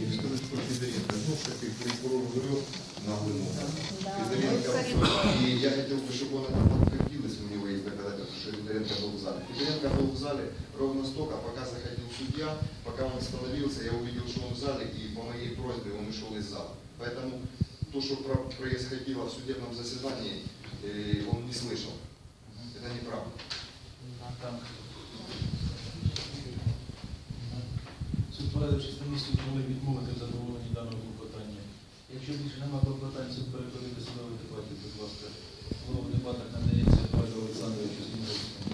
И скажу, что Федоренко, ну, что ты прокурор врет на глину. Да, Федоренко, мы скорее- и я хотел бы, чтобы он это подтвердил, если у него есть доказательства, что Федоренко был в зале. Федоренко был в зале ровно столько, пока заходил судья, пока он остановился, я увидел, что он в зале, и по моей просьбе он ушел из зала. Поэтому то, что про- происходило в судебном заседании, э, он не слышал. Это неправда. Порадившись на місці, могли відмовити в задоволенні даного клопотання. Якщо більше немає клопотань, суд переходить до судових дебатів, будь ласка. Слово в дебатах надається Павлу Олександровичу Зінковському.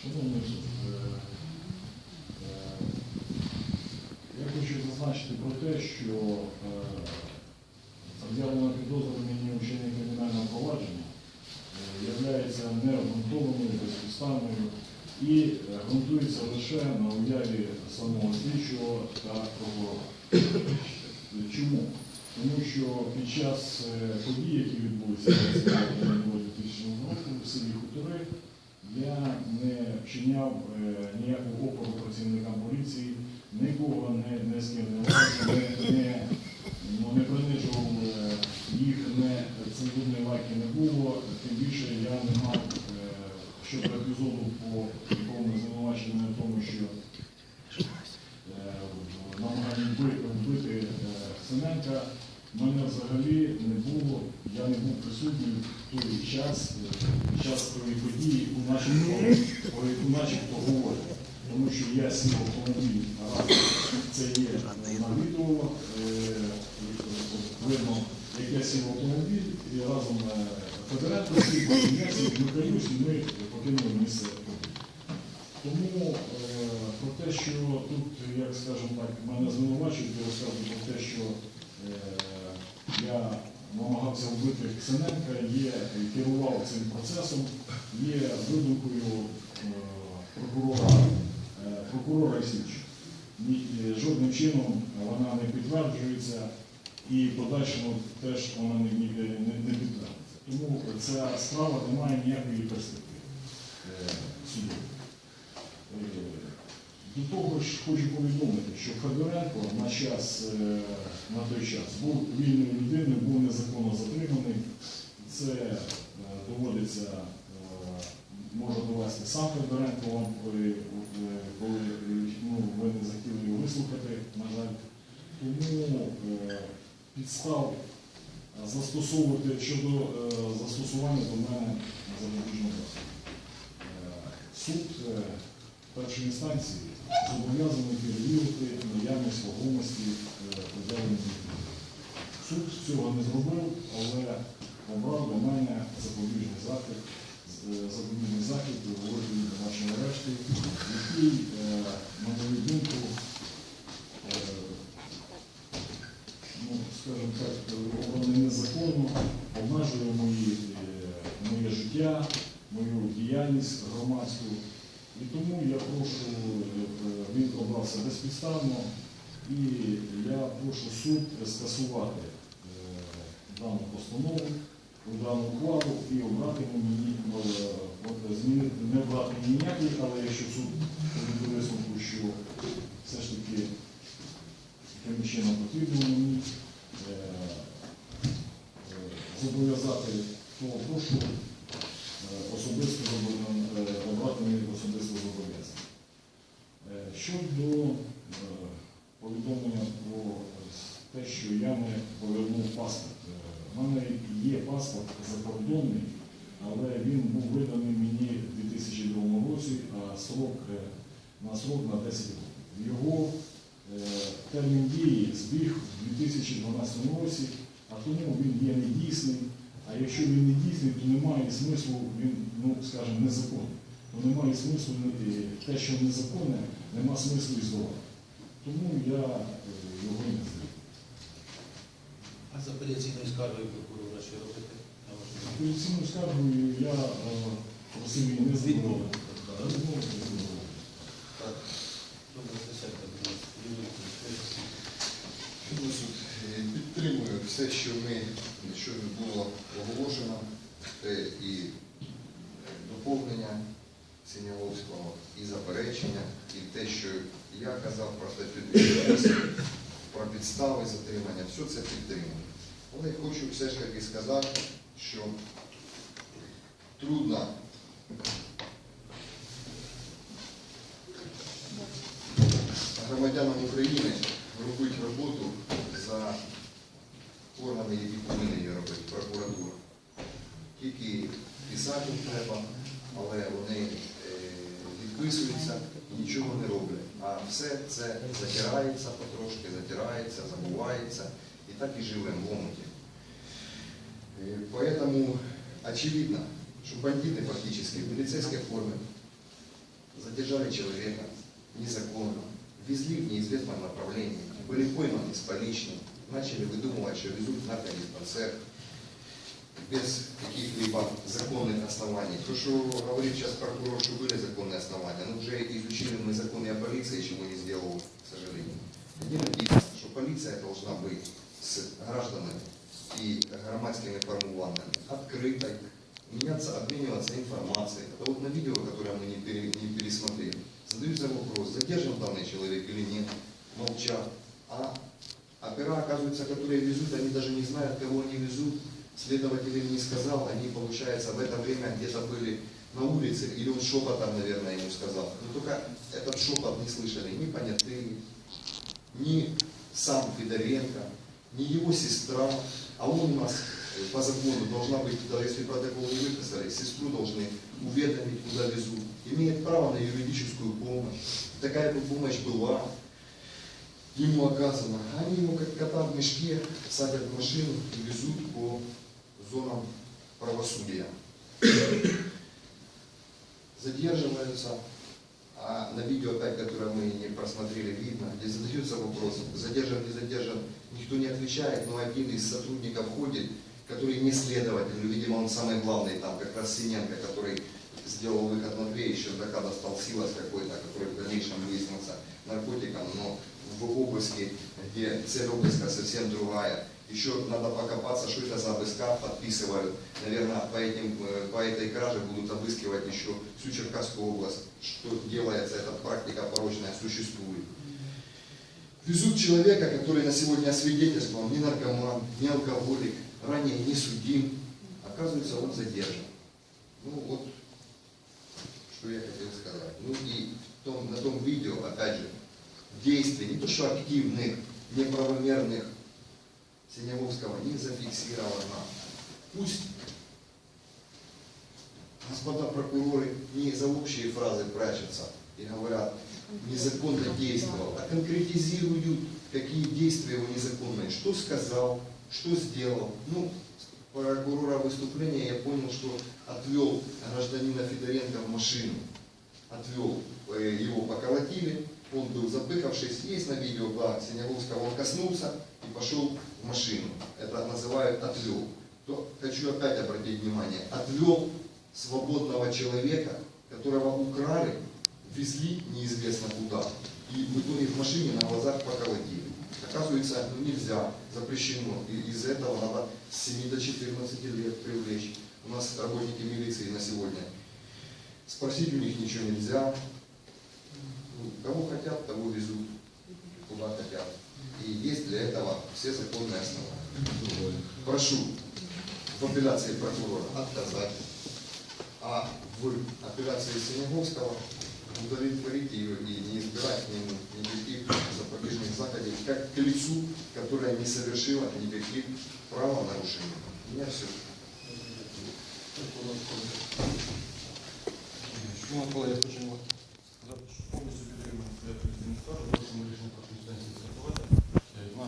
Шановний суд, е, е, я хочу зазначити про те, що е, об'явлена підозра мені вчинення кримінального провадження є необґрунтованою, безпідставною і ґрунтується лише на уяві самого слідчого та прокурора. Чому? Тому що під час е, подій, які відбулися 2000 року в селі Хутори, я не вчиняв е, ніякого опору працівникам поліції, нікого не, не з не ну, не принижував е, їх, не цензурної лайки не було. Тим більше я не мав щодо епізоду, по якому звинувачення в тому, що вбити, е, Семенка, мене взагалі не було, я не був присутній в той час, е, під час тої події, у начебто говорять. Тому що я сів автомобіль, а раз. Це є на відео, е, видно, як я сів автомобіль і разом е, Федоренко сів, я сів, ми покинули місце події. Тому е, про те, що тут, як скажемо так, мене звинувачують, я розказую про те, що е, я намагався вбити Ксененка, є керував цим процесом, є видумкою е, прокурора, е, прокурора слідчого. Е, Жодним чином вона не підтверджується і в подальшому теж вона не, не, не підтвердиться. Тому ця справа не має ніякої перспективи суду. До того ж хочу повідомити, що Федоренко на час, е, на той час був вільною людиною, був незаконно затриманий. Це е, доводиться, е, може довести сам Федоренко вам, коли, ну, ви не захотіли його вислухати, на жаль. Тому підстав застосовувати щодо застосування до мене запобіжного заходу. Е, Суд першої інстанції зобов'язаний перевірити наявність вагомості поділених дітей. Суд цього не зробив, але обрав до мене запобіжний захід, е, запобіжний захід у вигляді домашньої арешти, який, е, на мою думку, е, ну, скажімо так, обраний незаконно, обмежує е, моє життя, мою діяльність громадську. І тому я прошу, е, він обрався безпідставно, і я прошу суд скасувати е, дану постанову, дану ухвалу і обрати мені, е, змінити, не обрати ніякий, але якщо суд буде висновку, що все ж таки таким чином потрібно мені зобов'язати, то прошу е, особисто зобов'я- е, обрати мені особисто зобов'язання. Е, Щодо е, повідомлення про те, що я не повернув паспорт. Е, У мене є паспорт закордонний, але він був виданий мені в 2002 році, а срок е, на срок на 10 років. Його е, термін дії збіг в 2012 році, а тому він є недійсний. А якщо він не дійсний, то немає смислу, він, ну, скажімо, незаконний. То немає смислу е, те, що незаконне, нема смислу і здавати. Тому я його не здаю. З апеляційною скаргою прокурора що робити? Вашу? Поліційну скаргою я е, просив її не Відмовити. Так. Добре, присядьте, будь ласка. Е, Підтримую все, що ми що було оголошено, і доповнення Синявольського, і заперечення, і те, що я казав про статтю 208, про підстави затримання, все це підтримую. Але хочу все ж таки сказати, що трудно громадянам України робити роботу за органи, які повинні її робити, прокуратура. Тільки писати треба, але вони е, відписуються і нічого не роблять. А все це затирається потрошки, затирається, забувається і так і живемо в омуті. Э, Поэтому очевидно, что бандиты фактически в милицейской форме задержали человека незаконно, везли в неизвестном направлении, были пойманы с поличным, начали выдумывать, что везут в наркодиспансер без каких-либо законных оснований. То, что говорит сейчас прокурор, что были законные основания, но уже изучили мы законы о полиции, чего не сделал, к сожалению. Где написано, что полиция должна быть с гражданами и громадскими формуваниями открытой, меняться, обмениваться информацией. Это вот на видео, которое мы не, пере- не пересмотрели, задается вопрос, задержан данный человек или нет, молчат. А опера, оказывается, которые везут, они даже не знают, кого они везут. Следователь не сказал, они, получается, в это время где-то были на улице, или он шепотом, наверное, ему сказал. Но только этот шепот не слышали ни понятые, ни сам Федоренко, ни его сестра, а он у нас э, по закону должна быть, даже если протокол не выписали, сестру должны уведомить, куда везут. Имеет право на юридическую помощь. Такая бы помощь была ему оказана. Они ему как кота в мешке садят в машину и везут по зонам правосудия. Задерживаются, а на видео опять, которое мы не просмотрели, видно, где задаются вопросы, задержан, не задержан, никто не отвечает, но один из сотрудников ходит, который не следователь, видимо, он самый главный там, как раз Синенко, который сделал выход на дверь, еще дока достал силос какой-то, который в дальнейшем выяснился наркотиком, но в обыске, где цель обыска совсем другая. Еще надо покопаться, что это за обыска подписывают. Наверное, по, этим, э, по этой краже будут обыскивать еще всю Черкасскую область. Что делается, эта практика порочная существует. Везут человека, который на сегодня свидетельствовал, не наркоман, не алкоголик, ранее не судим. Оказывается, он задержан. Ну вот, что я хотел сказать. Ну и том, на том видео, опять же, действий, не то что активных, неправомерных Синявовского не зафиксировано. Пусть господа прокуроры не за общие фразы прячутся и говорят, незаконно действовал, а конкретизируют, какие действия его незаконные, что сказал, что сделал. Ну, прокурора выступления я понял, что отвел гражданина Федоренко в машину. Отвел, э, его поколотили, он был запыхавшись, есть на видео, да, Синявовского он коснулся и пошел машину. Это называют отвел. То хочу опять обратить внимание, отвел свободного человека, которого украли, везли неизвестно куда, и в итоге в машине на глазах поколотили. Оказывается, ну, нельзя, запрещено. И из этого надо с 7 до 14 лет привлечь. У нас работники милиции на сегодня. Спросить у них ничего нельзя. Ну, кого хотят, того везут, куда хотят. И есть для этого все законные основания. Прошу в апелляции прокурора отказать, а в апелляции Синеговского удовлетворить ее и не избирать к нему никаких запобежных заходов, как к лицу, которое не совершило никаких правонарушений. У меня все. Колеги, я хочу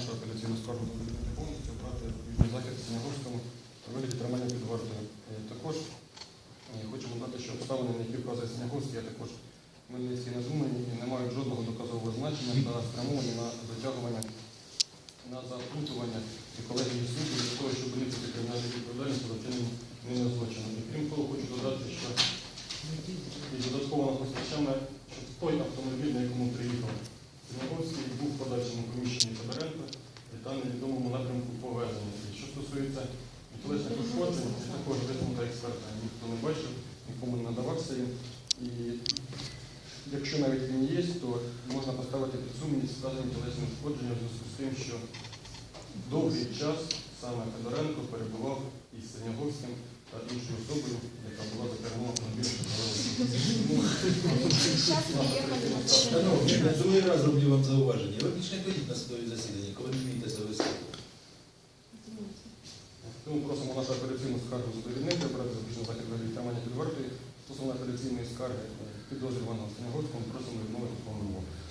Е, Нашу апеляційну скаргу задовольнити повністю, брати відповідний захід Синягурському у вигляді тримання під вартою. Е, Також е, хочемо дати, що обставини, на які вказує Синягурський, я також Хмельницький надумані і не мають жодного доказового значення та спрямовані на затягування, на заплутування і колегії суду для того, щоб уникнути кримінальної відповідальності за вчинення ними злочину. І крім того, хочу додати, що і додатково нас постачами, щоб той автомобіль, на якому приїхав Синявовський, був в подальшому поміщенні Федоренка і там невідомому напрямку повезення. І що стосується тілесних ушкоджень, це також висновка експерта. Ніхто не бачив, нікому їм. І якщо навіть він є, то можна поставити під сумнів невинність сказані тілесні ушкодження в зв'язку з тим, що довгий час саме Федоренко перебував із Синягорським та іншою особою, яка була за кермом автомобіля, я другий раз роблю вам зауваження. Ви більше не ходіть на судові засідання, коли не вмієте себе. Тому просимо нашу апеляційну скаргу задовільнити, брати запічний захід вигляді тримання під вартою. Стосовно апеляційної скарги підозрюваного Синягорському, просимо відмовити в повному обсязі.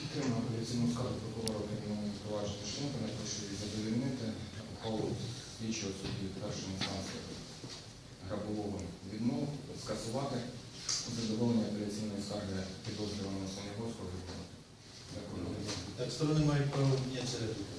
Підтримую апеляційну скаргу прокурора кримінального провадження Шленка, не прошу її задовільнити ухвалу слідчого судді першої інстанції Грабового відмов, скасувати задоволення апеляційної скарги підозрюваного Сонягорського відмовити. Дякую. Так, сторони мають право мінятися репліка.